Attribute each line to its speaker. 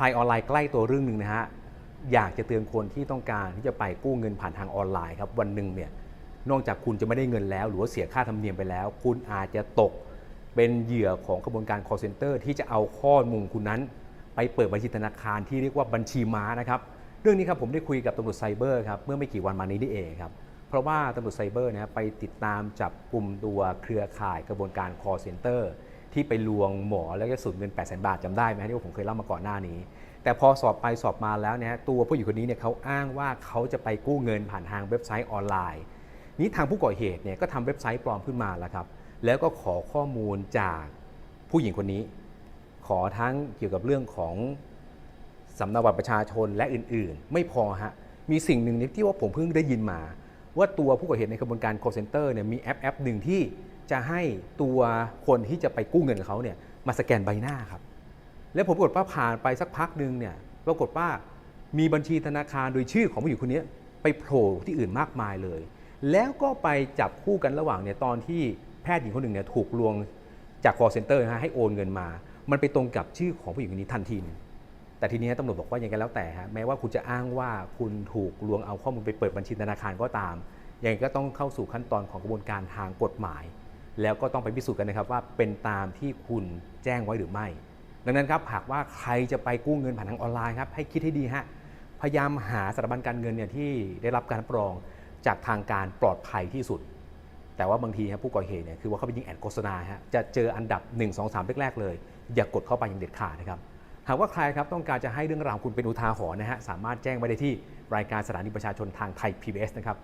Speaker 1: ภัยออนไลน์ใกล้ตัวเรื่องหนึ่งนะฮะอยากจะเตือนคนที่ต้องการที่จะไปกู้เงินผ่านทางออนไลน์ครับวันหนึ่งเนี่ยนอกจากคุณจะไม่ได้เงินแล้ว หรือว่าเสียค่าธรรมเนียมไปแล้ว คุณอาจจะตกเป็นเหยื่อของกระบวนการ call center ที่จะเอาข้อมูลคุณนั้น ไปเปิดบัญชีธนาคารที่เรียกว่าบัญชีม้านะครับเรื่องนี้ครับผมได้คุยกับตำรวจไซเบอร์ครับเมื่อไม่กี่วันมานี้นี่เองครับเพราะว่าตำรวจไซเบอร์นะไปติดตามจับกลุ่มตัวเครือข่ายกระบวนการ call center ที่ไปลวงหมอแล้วก็สูญเงิน8 0 0 0 0 บาทจำได้ไหมที่ว่าผมเคยเล่ามาก่อนหน้านี้ แต่พอสอบไปสอบมาแล้วเนี่ยตัวผู้หญิงคนนี้เนี่ยเขาอ้างว่าเขาจะไปกู้เงินผ่านทางเว็บไซต์ออนไลน์ นี้ทางผู้ก่อเหตุเนี่ยก็ทำเว็บไซต์ปลอมขึ้นมาแล้วครับแล้วก็ขอข้อมูลจากผู้หญิงคนนี้ ขอทั้งเกี่ยวกับเรื่องของสำเนาบัตรประชาชนและอื่นๆ ไม่พอฮะมีสิ่งหนึ่งที่ว่าผมเพิ่งได้ยินมา ว่าตัวผู้ก่อเหตุในกระบวนการ call center เนี่ยมีแอปแอปหนึ่งที่ จะให้ตัวคนที่จะไปกู้เงินเขาเนี่ยมาสแกนใบหน้าครับ แล้วผมปรากฏว่าผ่านไปสักพักหนึ่งเนี่ยปรากฏว่ามีบัญชีธนาคารโดยชื่อของผู้หญิงคนนี้ไปโผล่ที่อื่นมากมายเลย แล้วก็ไปจับคู่กันระหว่างเนี่ยตอนที่แพทย์หญิงคนหนึ่งเนี่ยถูกลวงจาก call center ฮะให้โอนเงินมา มันไปตรงกับชื่อของผู้หญิงคนนี้ทันทีนึงแต่ทีนี้ตำรวจบอกว่ายังไงแล้วแต่ฮะแม้ว่าคุณจะอ้างว่าคุณถูกลวงเอาข้อมูลไปเปิดบัญชีธนาคารก็ตามยังไงก็ต้องเข้าสู่ขั้นตอนของกระบวนการทางกฎหมาย แล้วก็ต้องไปพิสูจน์กันนะครับว่าเป็นตามที่คุณแจ้งไว้หรือไม่ ดังนั้นครับหากว่าใครจะไปกู้เงินผ่านทางออนไลน์ครับให้คิดให้ดีฮะพยายามหาสถาบันการเงินเนี่ยที่ได้รับการรับรองจากทางการปลอดภัยที่สุด แต่ว่าบางทีครับผู้ก่อเหตุเนี่ยคือว่าเขาไปยิงแอดโฆษณาฮะจะเจออันดับ 1 2 3แรกๆเลย อย่ากกดเข้าไปอย่างเด็ดขาดนะครับหากว่าใครครับต้องการจะให้เรื่องราวคุณเป็นอุทาหรณ์นะฮะสามารถแจ้งไว้ได้ที่รายการสถานีประชาชนทางไทย PBS นะครับ